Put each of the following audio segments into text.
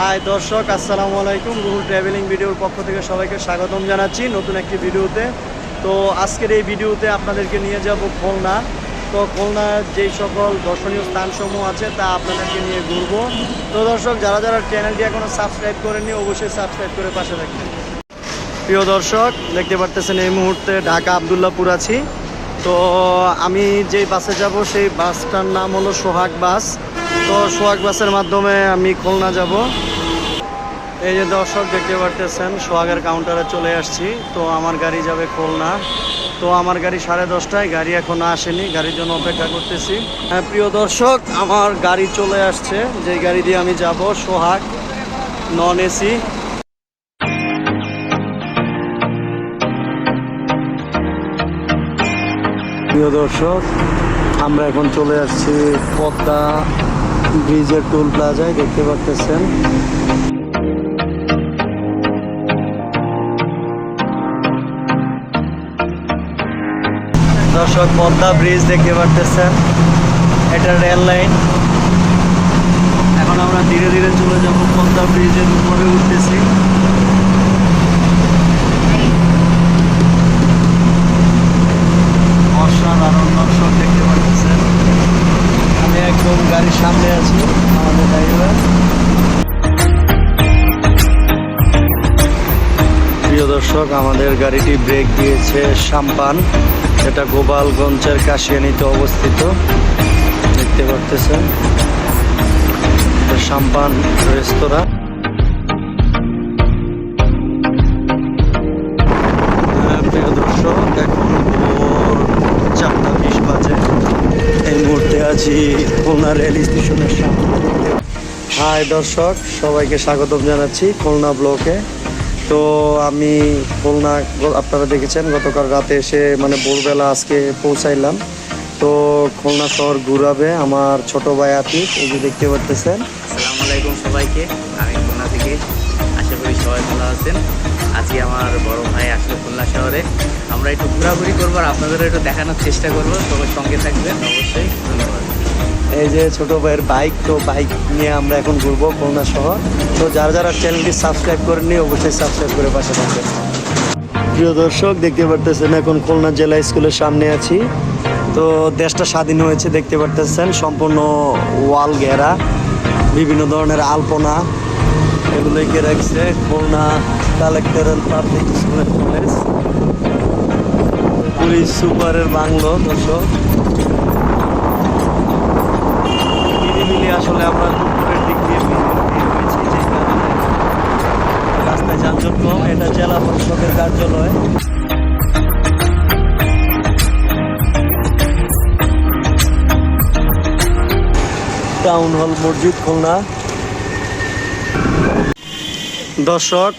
High দর্শক, আসসালামু আলাইকুম। গুগল ট্রাভেলিং ভিডিওর পক্ষ থেকে সবাইকে স্বাগতম জানাচ্ছি নতুন একটি ভিডিওতে। তো আজকের এই ভিডিওতে আপনাদেরকে নিয়ে যাব খুলনা। তো খুলনার যেই সকল দর্শনীয় স্থানসমূহ আছে তা আপনাদেরকে নিয়ে ঘুরবো। তো দর্শক, যারা যারা চ্যানেলটি এখনও সাবস্ক্রাইব করেননি, অবশ্যই সাবস্ক্রাইব করে পাশে থাকবেন। প্রিয় দর্শক, দেখতে পারতেছেন এই মুহূর্তে ঢাকা আবদুল্লাপুর আছি। তো আমি যেই বাসে যাব, সেই বাসটার নাম হলো সোহাগ বাস। তো সোহাগ বাসের মাধ্যমে আমি খুলনা যাব। এই যে দর্শক দেখতে পারতেছেন, সোহাগের কাউন্টারে চলে আসছি। তো আমার গাড়ি যাবে খুলনা। তো আমার গাড়ি সাড়ে দশটায়, গাড়ি এখনও আসেনি, গাড়ির জন্য অপেক্ষা করতেছি। হ্যাঁ প্রিয় দর্শক, আমার গাড়ি চলে আসছে। যে গাড়ি দিয়ে আমি যাব, সোহাগ নন এসি। প্রিয় দর্শক, আমরা এখন চলে আসছি পদ্মা ব্রিজের টোল প্লাজায় দেখতে পারতেছেন। দর্শক, পদ্মা ব্রিজ দেখতে পারতেছেন। এটা রেল লাইন এখন আমরা ধীরে ধীরে চলে যাব পদ্মা ব্রিজের উপরে উঠতেছি অসাধারণ দর্শক দেখতে পাচ্ছেন আমি একদম গাড়ির সামনে আছি, আমাদের ড্রাইভার প্রিয় দর্শক, আমাদের গাড়িটি ব্রেক দিয়েছে সাম্পান। এটা গোপালগঞ্জের কাশিয়ানিতে অবস্থিত। দেখতে পারতেছেন। সাম্পান রেস্তোরাঁ। আছি খুলনা রেল স্টেশনের সামনে। হাই দর্শক, সবাইকে স্বাগতম জানাচ্ছি খুলনা ব্লকে। তো আমি খুলনা, আপনারা দেখেছেন, গতকাল রাতে এসে মানে ভোরবেলা আজকে পৌঁছাইলাম। তো খুলনা শহর ঘুরাবে আমার ছোট ভাই আতিক, এই যে দেখতে পারতেছেন। আসসালামু আলাইকুম সবাইকে, আমি খুলনা থেকে। আশা করি সবাই ভালো আছেন। আজকে আমার বড় ভাই আসলো খুলনা শহরে। আমরা একটু ঘোরাঘুরি করব আর আপনাদের একটু দেখানোর চেষ্টা করব। সবাই সঙ্গে থাকবেন। অবশ্যই ধন্যবাদ। এই যে ছোট ভাইয়ের বাইক, তো বাইক নিয়ে আমরা এখন ঘুরবো খুলনা শহর। তো যারা যারা চ্যানেলটি সাবস্ক্রাইব করেননি, অবশ্যই সাবস্ক্রাইব করে পাশে থাকবেন। প্রিয় দর্শক, দেখতে পারতেছেন এখন খুলনা জেলা স্কুলের সামনে আছি। তো দেশটা স্বাধীন হয়েছে, দেখতে পারতেছেন, সম্পূর্ণ ওয়াল ঘেরা, বিভিন্ন ধরনের আলপনা। এগুলো এঁকে রাখছে? খুলনা কালেক্টরাল পাবলিক স্কুলের কলেজ পুলিশ সুপারের বাংলো, দর্শক। নিরিবিলি আসলে আমরা দুপুরের দিক দিয়ে রাস্তায় যানজট কম। এটা জেলা পরিষদের কার্যালয়। টাউন হল মসজিদ, খুলনা। দর্শক,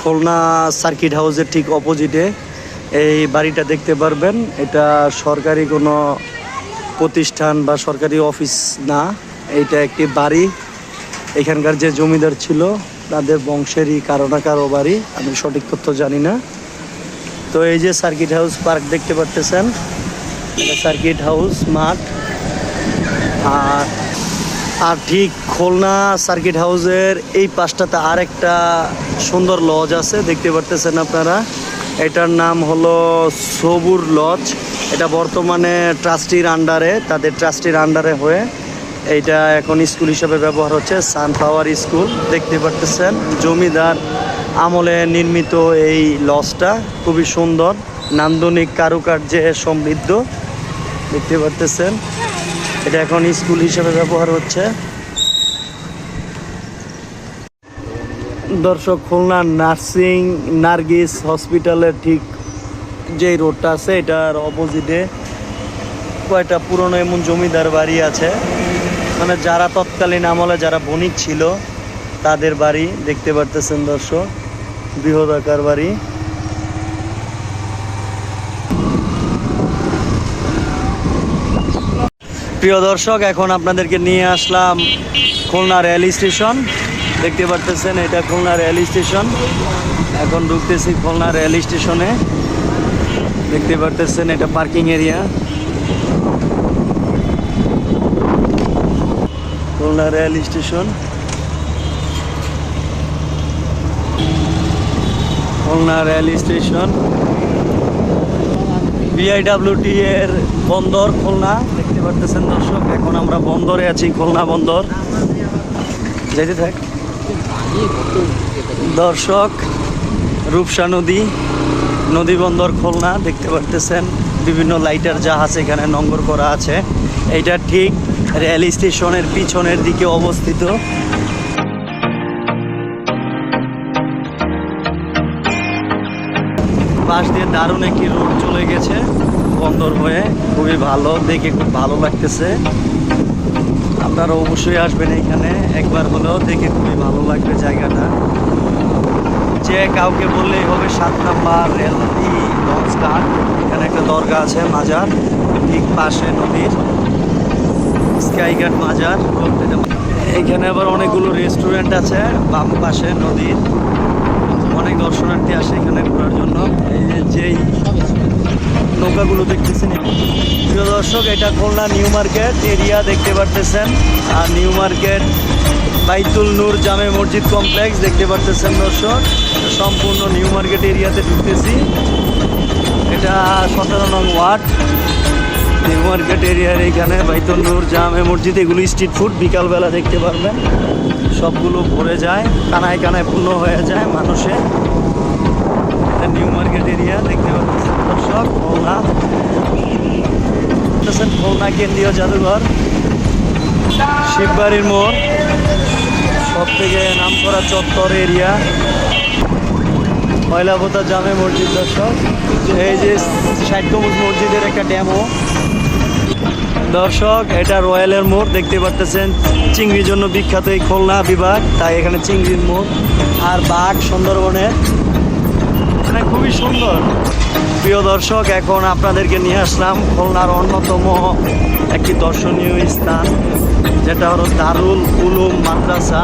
খুলনা সার্কিট হাউসের ঠিক অপোজিটে এই বাড়িটা দেখতে পারবেন। এটা সরকারি কোনো প্রতিষ্ঠান বা সরকারি অফিস না। এটা একটি বাড়ি। এখানকার যে জমিদার ছিল, তাদের বংশেরই কারও না কারও বাড়ি। আমি সঠিক তথ্য জানি না। তো এই যে সার্কিট হাউস পার্ক দেখতে পারতেছেন, এটা সার্কিট হাউস মাঠ। আর আর ঠিক খুলনা সার্কিট হাউসের এই পাশটাতে আরেকটা সুন্দর লজ আছে, দেখতে পারতেছেন আপনারা। এটার নাম হলো সবুর লজ। এটা বর্তমানে ট্রাস্টির আন্ডারে, তাদের ট্রাস্টির আন্ডারে হয়ে এইটা এখন স্কুল হিসেবে ব্যবহার হচ্ছে, সানফ্লাওয়ার স্কুল। দেখতে পারতেছেন, জমিদার আমলে নির্মিত এই লজটা খুবই সুন্দর, নান্দনিক কারুকার্যে সমৃদ্ধ। দেখতে পারতেছেন, এটা এখন স্কুল হিসেবে ব্যবহার হচ্ছে। দর্শক, খুলনা নার্সিং, নার্গিস হসপিটালের ঠিক যেই রোডটা আছে, এটার অপোজিটে কয়েকটা পুরনো এমন জমিদার বাড়ি আছে। মানে যারা তৎকালীন আমলে যারা বণিক ছিল, তাদের বাড়ি দেখতে পারতেছেন দর্শক বৃহদাকার বাড়ি। প্রিয় দর্শক, এখন আপনাদেরকে নিয়ে আসলাম খুলনা রেল স্টেশন। দেখতে পারতেছেন, এটা খুলনা রেল স্টেশন। এখন ঢুকতেছি খুলনা রেল স্টেশনে। দেখতে পারতেছেন, এটা parking area. Khulna rail station. Khulna rail station. BIWT এর বন্দর খুলনা। দেখতে পারতেছেন দর্শক, এখন আমরা বন্দরে আছি, খুলনা বন্দর। যেতে থাক। দর্শক, রূপসা নদী নদী বন্দর খুলনা দেখতে পারতেছেন, বিভিন্ন লাইটার জাহাজ এখানে নম্বর করা আছে। এইটা ঠিক রেল স্টেশনের পিছনের দিকে অবস্থিত। পাশ দিয়ে দারুণ একটি রোড চলে গেছে। বন্দর হয়ে খুবই ভালো, দেখে খুব ভালো লাগতেছে। আপনারা অবশ্যই আসবেন এখানে। একবার হলেও দেখে খুবই ভালো লাগবে জায়গাটা। যে কাউকে বললেই হবে সাত নাম্বার রেলটি লঞ্চ ঘাট। এখানে একটা দরগা আছে, মাজার। ঠিক পাশে নদীর। স্কাইঘাট মাজার। এখানে আবার অনেকগুলো রেস্টুরেন্ট আছে, বাম পাশে নদীর। অনেক দর্শনার্থী আসে এখানে ঘোরার জন্য। এই যেই নৌকাগুলো দেখতেছেন। প্রিয় দর্শক, এটা খুলনা নিউ মার্কেট এরিয়া, দেখতে পারতেছেন। আর নিউ মার্কেট বাইতুল নূর জামে মসজিদ কমপ্লেক্স, দেখতে পারতেছেন দর্শক। সম্পূর্ণ নিউ মার্কেট এরিয়াতে ঢুকতেছি। এটা সতেরো নং ওয়ার্ড। নিউ মার্কেট এরিয়ার এইখানে বাইতুল নূর জামে মসজিদ, এগুলো স্ট্রিট ফুড, বিকালবেলা দেখতে পারবেন। সবগুলো ভরে যায়, কানায় কানায় পূর্ণ হয়ে যায় মানুষে নিউ মার্কেট এরিয়া, দেখতে পাচ্ছেন দর্শক খুলনা দেখতেছেন খুলনা কেন্দ্রীয় জাদুঘর। শিববাড়ির মোড়। সব থেকে নাম করা চত্বর এরিয়া। ময়লাপোতা জামে মসজিদ, দর্শক। এই যে ষাট মসজিদের একটা ড্যামো দর্শক, এটা রয়্যালের মোড়। দেখতে পারতেছেন, চিংড়ির জন্য বিখ্যাত এই খুলনা বিভাগ। তাই এখানে চিংড়ির মোড়। আর বাঘ সুন্দরবনের। এখানে খুবই সুন্দর। প্রিয় দর্শক, এখন আপনাদেরকে নিয়ে আসলাম খুলনার অন্যতম একটি দর্শনীয় স্থান, যেটা হলো দারুল উলুম মাদ্রাসা।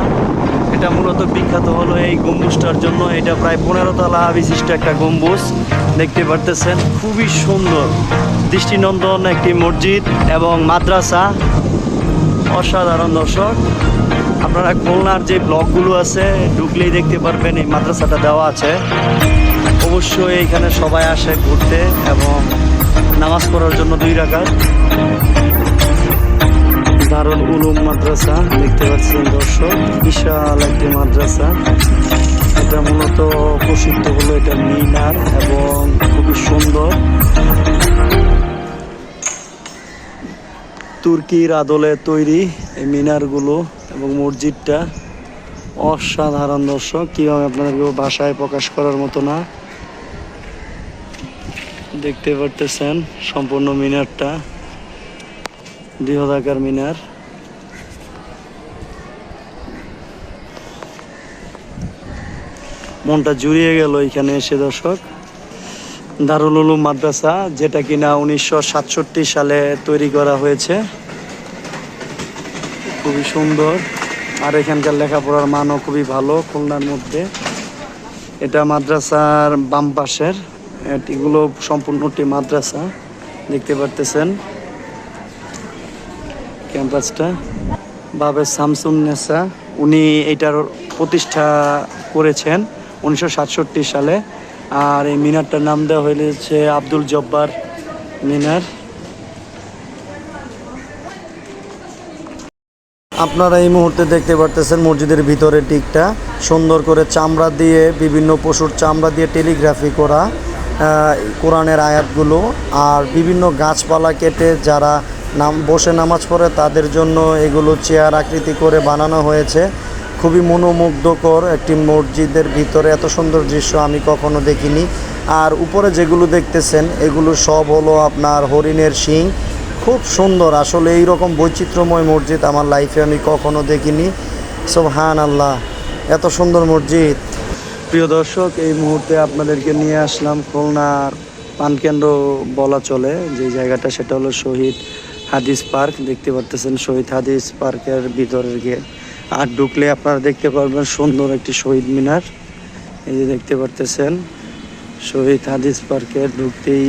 এটা মূলত বিখ্যাত হলো এই গম্বুজটার জন্য। এটা প্রায় পনেরো তলা বিশিষ্ট একটা গম্বুজ। দেখতে পারতেছেন, খুবই সুন্দর। দৃষ্টিনন্দন একটি মসজিদ এবং মাদ্রাসা। অসাধারণ দর্শক। আপনারা খুলনার যে ব্লকগুলো আছে, ঢুকলেই দেখতে পারবেন এই মাদ্রাসাটা দেওয়া আছে। অবশ্যই এখানে সবাই আসে ঘুরতে এবং নামাজ পড়ার জন্য দুই রাখার দারুল উলুম মাদ্রাসা, দেখতে পাচ্ছেন দর্শক, বিশাল একটি মাদ্রাসা। এটা মূলত প্রসিদ্ধ হলো এটা মিনার এবং খুবই সুন্দর। তুর্কির আদলে তৈরি এই মিনারগুলো এবং মসজিদটা। অসাধারণ দর্শক, কীভাবে আপনাদেরকে ভাষায় প্রকাশ করার মতো না। দেখতে পারতেছেন সম্পূর্ণ মিনারটা, বৃহদাকার মিনার। মনটা জুড়িয়ে গেল এখানে এসে, দর্শক। দারুল উলুম মাদ্রাসা, যেটা কিনা উনিশশো সাতষট্টি সালে তৈরি করা হয়েছে। খুবই সুন্দর। আর এখানকার লেখাপড়ার মানও খুবই ভালো খুলনার মধ্যে। এটা মাদ্রাসার বাম পাশের। এগুলো সম্পূর্ণটি মাদ্রাসা, দেখতে পারতেছেন। ক্যাম্পাসটা বাবে শামসুন নেসা, উনি এটার প্রতিষ্ঠা করেছেন উনিশশো সাতষট্টি সালে। আর এই মিনারটার নাম দেওয়া হয়েছে আব্দুল জব্বার মিনার। আপনারা এই মুহূর্তে দেখতে পারতেছেন মসজিদের ভিতরের দিকটা। সুন্দর করে চামড়া দিয়ে, বিভিন্ন পশুর চামড়া দিয়ে টেলিগ্রাফি করা। কোরআনের আয়াতগুলো আর বিভিন্ন গাছপালা কেটে যারা নাম, বসে নামাজ পড়ে তাদের জন্য এগুলো চেয়ার আকৃতি করে বানানো হয়েছে। খুবই মনোমুগ্ধকর একটি মসজিদের ভিতরে। এত সুন্দর দৃশ্য আমি কখনো দেখিনি। আর উপরে যেগুলো দেখতেছেন, এগুলো সব হলো আপনার হরিণের শিং। খুব সুন্দর। আসলে এই রকম বৈচিত্র্যময় মসজিদ আমার লাইফে আমি কখনো দেখিনি। সব সোহান আল্লাহ এত সুন্দর মসজিদ। প্রিয় দর্শক, এই মুহূর্তে আপনাদেরকে নিয়ে আসলাম খুলনার পানকেন্দ্র বলা চলে। যে জায়গাটা সেটা হলো শহীদ হাদিস পার্ক। দেখতে পারতেছেন শহীদ হাদিস পার্কের ভিতরের গিয়ে আর ঢুকলে আপনারা দেখতে পারবেন সুন্দর একটি শহীদ মিনার। এই যে দেখতে পারতেছেন, শহীদ হাদিস পার্কে ঢুকতেই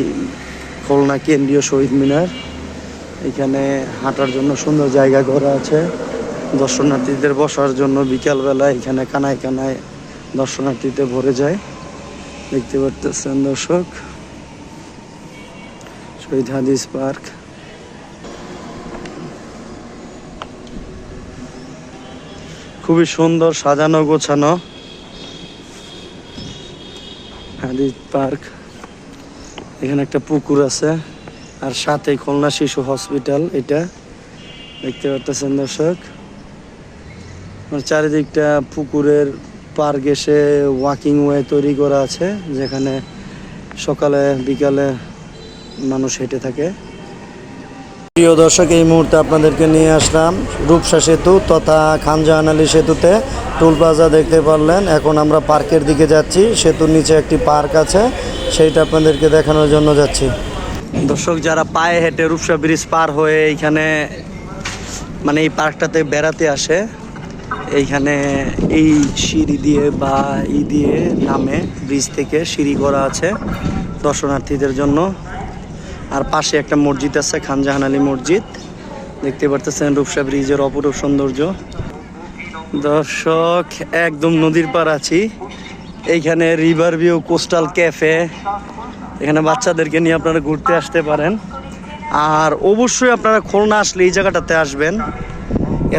খুলনা কেন্দ্রীয় শহীদ মিনার। এখানে হাঁটার জন্য সুন্দর জায়গা করা আছে। দর্শনার্থীদের বসার জন্য বিকালবেলা এখানে কানায় কানায় দর্শনার্থীতে ভরে যায়। দেখতে পারতেছেন দর্শক, শহীদ হাদিস পার্ক। খুবই সুন্দর সাজানো গোছানো হাদিস পার্ক। এখানে একটা পুকুর আছে আর সাথে খুলনা শিশু হসপিটাল এটা। দেখতে পারতেছেন দর্শক আর চারিদিকটা পুকুরের পার্ক এসে ওয়াকিং ওয়ে তৈরি করা আছে, যেখানে সকালে, বিকালে মানুষ হেঁটে থাকে। প্রিয় দর্শক, এই মুহূর্তে আপনাদেরকে নিয়ে আসলাম রূপসা সেতু তথা খানজাহান আলী সেতুতে। টুল প্লাজা দেখতে পারলেন, এখন আমরা পার্কের দিকে যাচ্ছি। সেতুর নিচে একটি পার্ক আছে, সেইটা আপনাদেরকে দেখানোর জন্য যাচ্ছি। দর্শক, যারা পায়ে হেঁটে রূপসা ব্রিজ পার হয়ে এইখানে মানে এই পার্কটাতে বেড়াতে আসে এইখানে এই সিঁড়ি দিয়ে বা ই দিয়ে নামে ব্রিজ থেকে সিঁড়ি করা আছে দর্শনার্থীদের জন্য। আর পাশে একটা মসজিদ আছে, খানজাহান আলী মসজিদ। দেখতে পারতেছেন রূপসা ব্রিজের অপরূপ সৌন্দর্য। দর্শক, একদম নদীর পার আছি। এইখানে রিভার ভিউ কোস্টাল ক্যাফে। এখানে বাচ্চাদেরকে নিয়ে আপনারা ঘুরতে আসতে পারেন। আর অবশ্যই আপনারা খুলনা আসলে এই জায়গাটাতে আসবেন।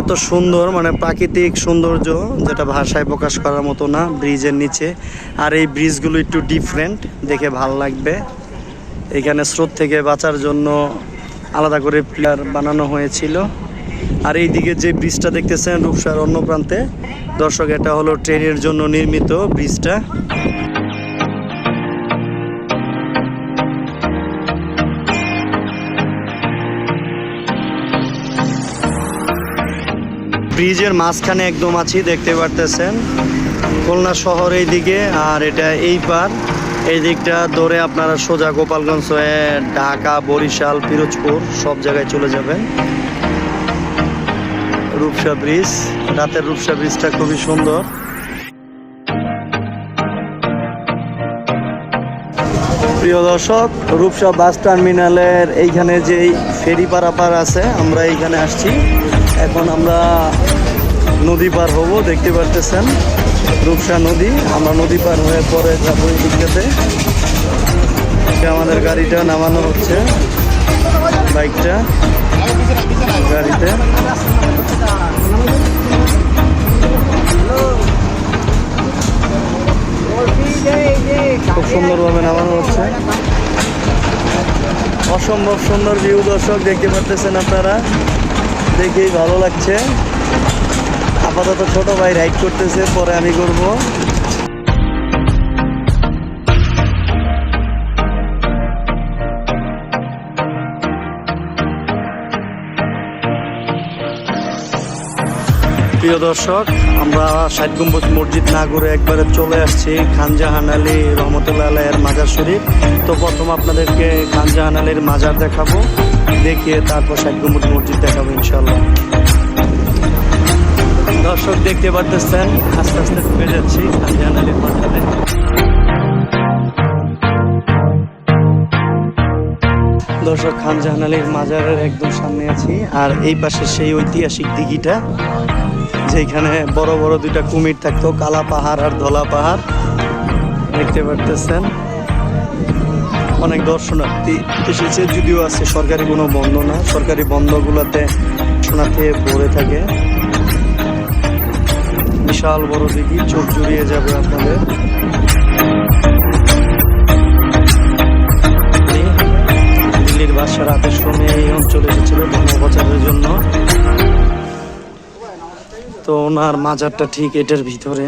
এত সুন্দর মানে প্রাকৃতিক সৌন্দর্য যেটা ভাষায় প্রকাশ করার মতো না, ব্রিজের নিচে। আর এই ব্রিজগুলো একটু ডিফারেন্ট দেখে ভালো লাগবে। এখানে স্রোত থেকে বাঁচার জন্য আলাদা করে প্লেয়ার বানানো হয়েছিল। আর এইদিকে যে ব্রিজটা দেখতেছেন রূপসার অন্য প্রান্তে, দর্শক, এটা হলো ট্রেনের জন্য নির্মিত ব্রিজটা। ব্রিজের মাঝখানে একদম আছি, দেখতে পারতেছেন। খুলনা শহর এই দিকে আর এটা এই পার। এই দিকটা ধরে আপনারা সোজা গোপালগঞ্জ হয়ে ঢাকা, বরিশাল, পিরোজপুর, সব জায়গায় চলে যাবেন। রূপসা ব্রিজ, রাতের রূপসা ব্রিজটা খুবই সুন্দর। প্রিয় দর্শক, রূপসা বাস টার্মিনালের এইখানে যে ফেরি পারাপার আছে, আমরা এইখানে আসছি। এখন আমরা নদী পার হব, দেখতে পারতেছেন? রূপসা নদী, আমরা নদী পার হয়ে পরে যাব এই দিকটাতে। আমাদের গাড়িটা নামানো হচ্ছে, বাইকটা, গাড়িতে। খুব সুন্দরভাবে নামানো হচ্ছে। অসম্ভব সুন্দর ভিউ, দর্শক, দেখতে পারতেছেন আপনারা? দেখেই ভালো লাগছে। আপাতত ছোট ভাই রাইড করতেছে, পরে আমি করব। প্রিয় দর্শক, আমরা ষাট গম্বুজ মসজিদ না ঘুরে একবারে চলে আসছি খানজাহান আলী রহমতুল্লাহ আলাইয়ের মাজার শরীফ। তো প্রথম আপনাদেরকে খানজাহান আলীর মাজার দেখাবো। দেখিয়ে তারপর ষাট গম্বুজ মসজিদ দেখাবো ইনশাল্লাহ দর্শক দেখতে পারতেছেন, আস্তে আস্তে ঢুকে যাচ্ছি দর্শক খানজাহান আলীর মাজারের একদম সামনে আছি, আর এই পাশে সেই ঐতিহাসিক দিঘিটা, যেখানে বড় বড় দুইটা কুমির থাকতো, কালা পাহাড় আর ধলা পাহাড়। দেখতে পারতেছেন। অনেক দর্শনার্থী এসেছে, যদিও আছে সরকারি কোনো বন্ধ না। সরকারি বন্ধগুলোতে শোনাতে ভরে থাকে। বিশাল বড় দিঘি, চোখ জুড়িয়ে যাবে আপনাদের। দিল্লির বাদশার আদেশ ক্রমে এই অঞ্চলে এসেছিল ধর্ম প্রচারের জন্য। তো ওনার মাজারটা ঠিক এটার ভিতরে।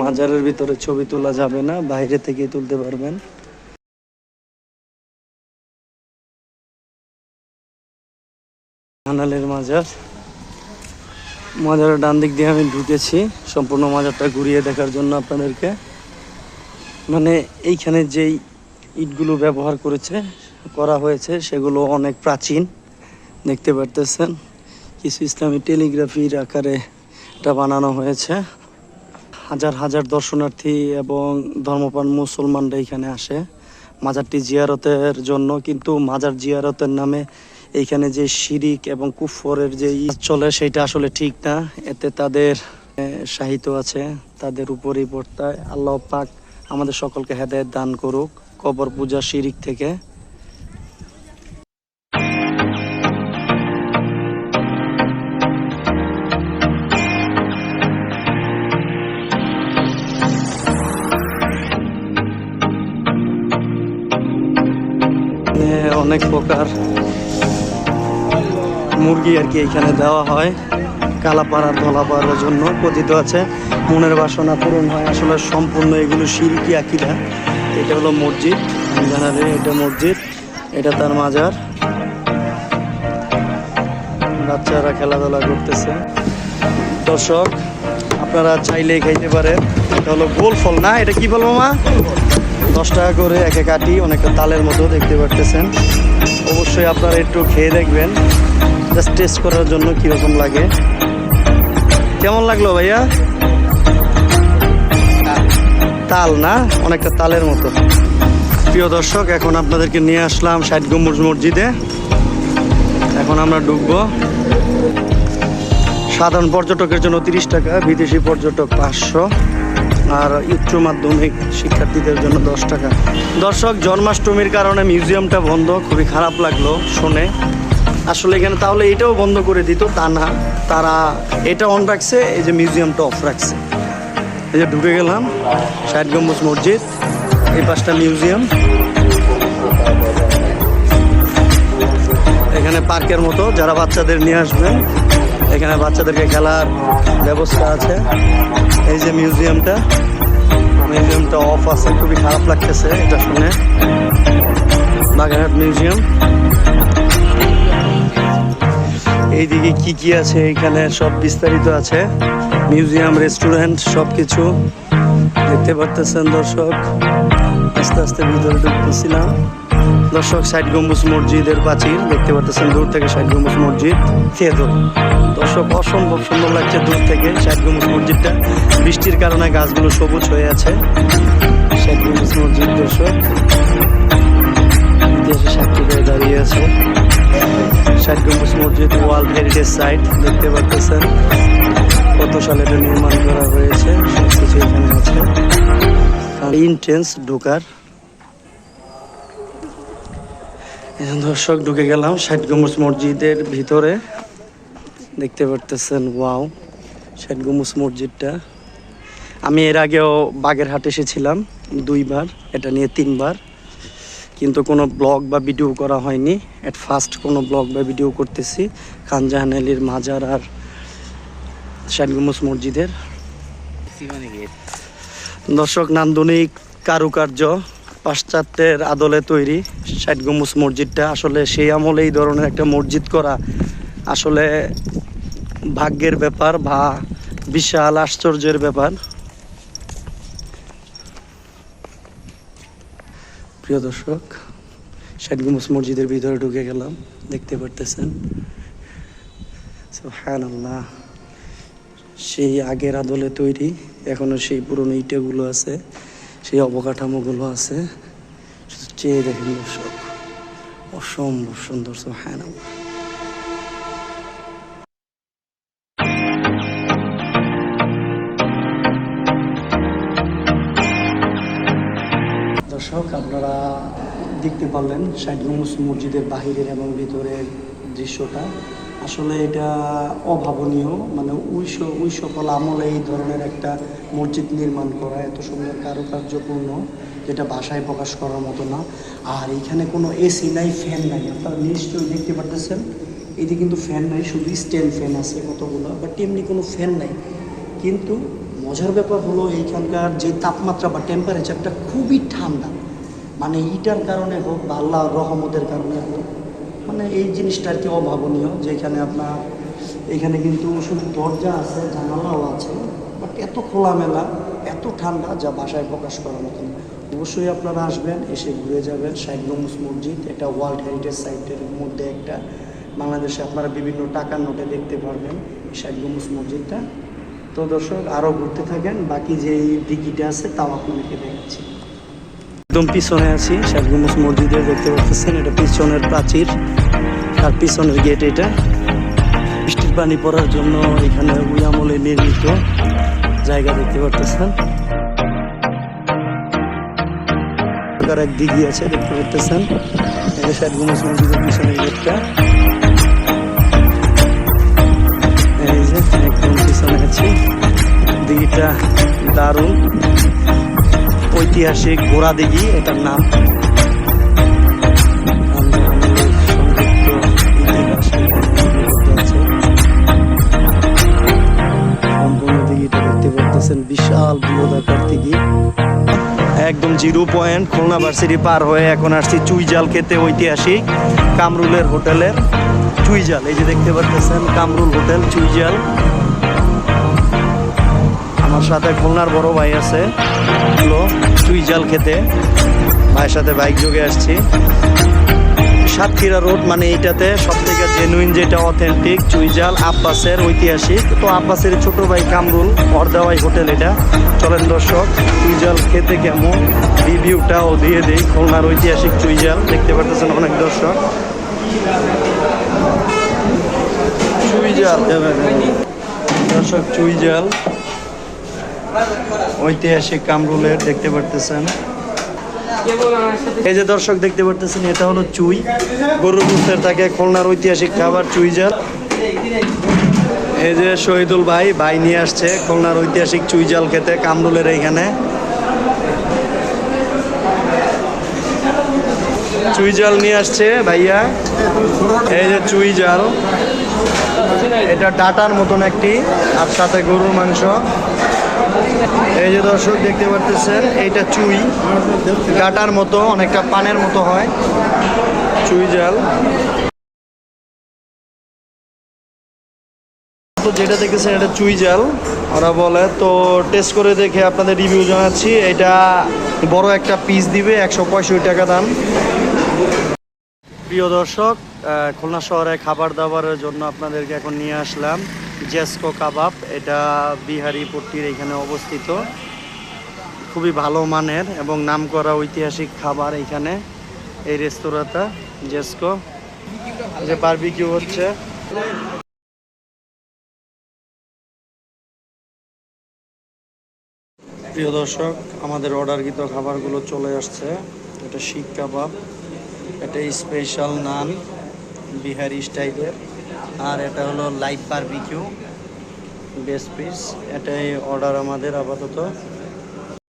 মাজারের ভিতরে ছবি তোলা যাবে না, বাইরে থেকে তুলতে পারবেন। হানালের মাজার। মাজারের ডান দিক দিয়ে আমি ঢুকেছি। সম্পূর্ণ মাজারটা ঘুরিয়ে দেখার জন্য আপনাদেরকে। মানে এইখানে যেই ইটগুলো ব্যবহার করেছে, করা হয়েছে, সেগুলো অনেক প্রাচীন। দেখতে পারতেছেন, কিছু ইসলামী টেলিগ্রাফির আকারে এটা বানানো হয়েছে। হাজার হাজার দর্শনার্থী এবং ধর্মপ্রাণ মুসলমানরা এখানে আসে। মাজারটি জিয়ারতের জন্য, কিন্তু মাজার জিয়ারতের নামে এইখানে যে শিরিক এবং কুফরের যে চলে, সেটা আসলে ঠিক না। এতে তাদের সাহিত্য আছে। তাদের উপরেই পড়তায় আল্লাহ পাক আমাদের সকলকে হেদায়ত দান করুক, কবর পূজা শিরিক থেকে। অনেক প্রকার আর কি এখানে দেওয়া হয়। কালাপাড়ার ধলাপাড়ার জন্য কথিত আছে। মনের বাসনা পূরণ হয়। আসলে সম্পূর্ণ এগুলো সিরকি আকিদা। এটা হলো মসজিদ। জানালে এটা মসজিদ। এটা তার মাজার। বাচ্চারা খেলাধুলা করতেছে। দর্শক, আপনারা চাইলে খাইতে পারেন। এটা হলো গোল ফল। না, এটা কি বলব মা? দশ টাকা করে একে কাটি অনেকটা তালের মতো দেখতে পারতেছেন। অবশ্যই আপনারা একটু খেয়ে দেখবেন। জাস্ট টেস্ট করার জন্য কীরকম লাগে? কেমন লাগল ভাইয়া? তাল না? অনেকটা তালের মতো। প্রিয় দর্শক, এখন আপনাদেরকে নিয়ে আসলাম ষাট গম্বুজ মসজিদে। এখন আমরা ঢুকবো। সাধারণ পর্যটকের জন্য তিরিশ টাকা, বিদেশি পর্যটক পাঁচশো, আর উচ্চ মাধ্যমিক শিক্ষার্থীদের জন্য দশ টাকা। দর্শক, জন্মাষ্টমীর কারণে মিউজিয়ামটা বন্ধ, খুবই খারাপ লাগল শুনে। আসলে এখানে তাহলে এটাও বন্ধ করে দিত, তা না। তারা এটা অন রাখছে, এই যে মিউজিয়ামটা অফ রাখছে। এই যে ঢুকে গেলাম, ষাট গম্বুজ মসজিদ, এই পাঁচটা মিউজিয়াম এখানে পার্কের মতো, যারা বাচ্চাদের নিয়ে আসবেন, এখানে বাচ্চাদেরকে খেলার ব্যবস্থা আছে। এই যে মিউজিয়ামটা মিউজিয়ামটা অফ আছে, খুবই খারাপ লাগতেছে এটা শুনে। বাগেরহাট মিউজিয়াম এইদিকে কি কি আছে এখানে সব বিস্তারিত আছে। মিউজিয়াম, রেস্টুরেন্ট সব কিছু দেখতে পারতেছেন দর্শক, আস্তে আস্তে ভিতরে ঢুকতেছিলাম। দর্শক ষাট গম্বুজ মসজিদের প্রাচীর, দেখতে পারতেছেন দূর থেকে ষাট গম্বুজ মসজিদ। খেদো দর্শক, অসম্ভব সুন্দর লাগছে দূর থেকে ষাট গম্বুজ মসজিদটা। বৃষ্টির কারণে গাছগুলো সবুজ হয়ে আছে। ষাট গম্বুজ মসজিদ, দর্শক। ইতিহাসে সাক্ষী হয়ে দাঁড়িয়ে আছে। ষাট গম্বুজ মসজিদ, ওয়ার্ল্ড হেরিটেজ সাইট, দেখতে পারতেছেন কত সালে এটা নির্মাণ করা হয়েছে সব কিছু এখানে আছে। ইন্টেন্স ঢোকার। দর্শক, ঢুকে গেলাম ষাট গম্বুজ মসজিদের ভিতরে। দেখতে পারতেছেন, ওয়াও, ষাট গম্বুজ মসজিদটা। আমি এর আগেও বাগেরহাট এসেছিলাম দুইবার, এটা নিয়ে তিনবার। কিন্তু কোনো ব্লগ বা ভিডিও করা হয়নি। এট ফার্স্ট কোনো ব্লগ বা ভিডিও করতেছি। খানজাহান আলীর মাজার আর ষাট মসজিদের। দর্শক, নান্দনিক কারুকার্য, পাশ্চাত্যের আদলে তৈরি ষাট মসজিদটা। আসলে সেই আমলে এই ধরনের একটা মসজিদ করা আসলে ভাগ্যের ব্যাপার বা বিশাল আশ্চর্যের ব্যাপার। প্রিয় দর্শক, শেখ গুমস মসজিদের ভিতরে ঢুকে গেলাম, দেখতে পারতেছেন। সুবহানাল্লাহ, সেই আগের আদলে তৈরি, এখনও সেই পুরনো ইটেগুলো আছে, সেই অবকাঠামোগুলো আছে। শুধু চেয়ে দেখেন দর্শক, অসম্ভব সুন্দর হ্যাঁ দর্শক দেখতে পারলেন ষাট গম্বুজ মসজিদের বাহিরের এবং ভিতরের দৃশ্যটা। আসলে এটা অভাবনীয় মানে ওই ওই সকল আমলে এই ধরনের একটা মসজিদ নির্মাণ করা এত সুন্দর কারুকার্যপূর্ণ, যেটা ভাষায় প্রকাশ করার মতো না। আর এখানে কোনো এসি নাই, ফ্যান নাই। আপনারা নিশ্চয়ই দেখতে পারতেছেন, এতে কিন্তু ফ্যান নাই, শুধু স্ট্যান্ড ফ্যান আছে কতগুলো, বাট এমনি কোনো ফ্যান নাই। কিন্তু মজার ব্যাপার হলো এইখানকার যে তাপমাত্রা বা টেম্পারেচারটা খুবই ঠান্ডা। মানে ইটার কারণে হোক বা আল্লাহর রহমতের কারণে হোক মানে এই জিনিসটা আর কি অভাবনীয় যেখানে আপনার, এখানে কিন্তু শুধু দরজা আছে, জানালাও আছে বাট এত খোলামেলা, এত ঠান্ডা যা বাসায় প্রকাশ করার মতো অবশ্যই আপনারা আসবেন, এসে ঘুরে যাবেন গম্বুজ মসজিদ, এটা ওয়ার্ল্ড হেরিটেজ সাইটের মধ্যে একটা। বাংলাদেশে আপনারা বিভিন্ন টাকার নোটে দেখতে পারবেন গম্বুজ মসজিদটা। তো দর্শক আরও ঘুরতে থাকেন, বাকি যে দিঘিটা আছে, তাও আপনাদেরকে দেখাচ্ছি। একদম পিছনে আছি ষাট গম্বুজ মসজিদের দেখতে পাচ্ছেন, এটা পিছনের প্রাচীর। আর পিছনের গেট এটা। বৃষ্টির পানি পড়ার জন্য এখানে ওই আমলে নির্মিত জায়গা দেখতে পারতেছেন। চমৎকার এক দিঘি আছে, দেখতে পাচ্ছেন এই ষাট মসজিদের পিছনে গেটটা। এই যে একদম পিছনে আছি। দিঘিটা দারুণ। ঐতিহাসিক ঘোড়া দিঘি, এটার নাম। বিশাল বৃহৎ আকার দিঘি। একদম জিরো পয়েন্ট, খুলনা ভার্সিটি পার হয়ে এখন আসছি চুইজাল খেতে ঐতিহাসিক কামরুলের হোটেলের চুইজাল। এই যে দেখতে পাচ্ছেন কামরুল হোটেল, চুইজাল। আমার সাথে খুলনার বড় ভাই আছে হলো চুইজাল খেতে। ভাইয়ের সাথে বাইক যোগে আসছি। সাতক্ষীরা রোড মানে এইটাতে সব থেকে জেনুইন যেটা অথেন্টিক চুইজাল আব্বাসের ঐতিহাসিক। তো আব্বাসের ছোট ভাই কামরুল অর্দাওয়াই হোটেল এটা। চলেন দর্শক চুইজাল খেতে কেমন? রিভিউটাও দিয়ে দিই, খুলনার ঐতিহাসিক চুইজাল দেখতে পারতেছেন অনেক দর্শক। চুইজাল দর্শক চুইজাল ঐতিহাসিক কামরুলের দেখতে পারতেছেন। এই যে দর্শক দেখতে পারতেছেন, এটা হলো চুই। গরুর দুধের থাকে খুলনার ঐতিহাসিক খাবার চুই জাল এই যে শহীদুল ভাই ভাই নিয়ে আসছে খুলনার ঐতিহাসিক চুই জাল খেতে কামরুলের এইখানে। চুই জাল নিয়ে আসছে ভাইয়া। এই যে চুই জাল। এটা ডাটার মতন একটি, আর সাথে গরুর মাংস। এই যে দর্শক দেখতে পারতেছেন, এইটা চুই। ডাটার মতো, অনেকটা পানের মতো হয়। চুই জাল। তো যেটা দেখতেছেন, এটা চুই জাল। ওরা বলে, তো টেস্ট করে দেখে আপনাদের রিভিউ জানাচ্ছি। এটা বড় একটা পিস দিবে, একশো পঁয়ষট্টি টাকা দাম। প্রিয় দর্শক খুলনা শহরে খাবার দাবারের জন্য আপনাদেরকে এখন নিয়ে আসলাম জেসকো কাবাব। এটা বিহারি পট্টির এখানে অবস্থিত। খুবই ভালো মানের এবং নামকরা ঐতিহাসিক খাবার এখানে এই রেস্তোরাঁটা, জেসকো। যে বারবিকিউ হচ্ছে। প্রিয় দর্শক, আমাদের অর্ডারকৃত খাবারগুলো চলে আসছে। এটা শিক কাবাব। এটা স্পেশাল নান, বিহারি স্টাইলের। আর এটা হলো লাইভ বারবিকিউ বেস্ট পিস এটাই অর্ডার আমাদের আপাতত।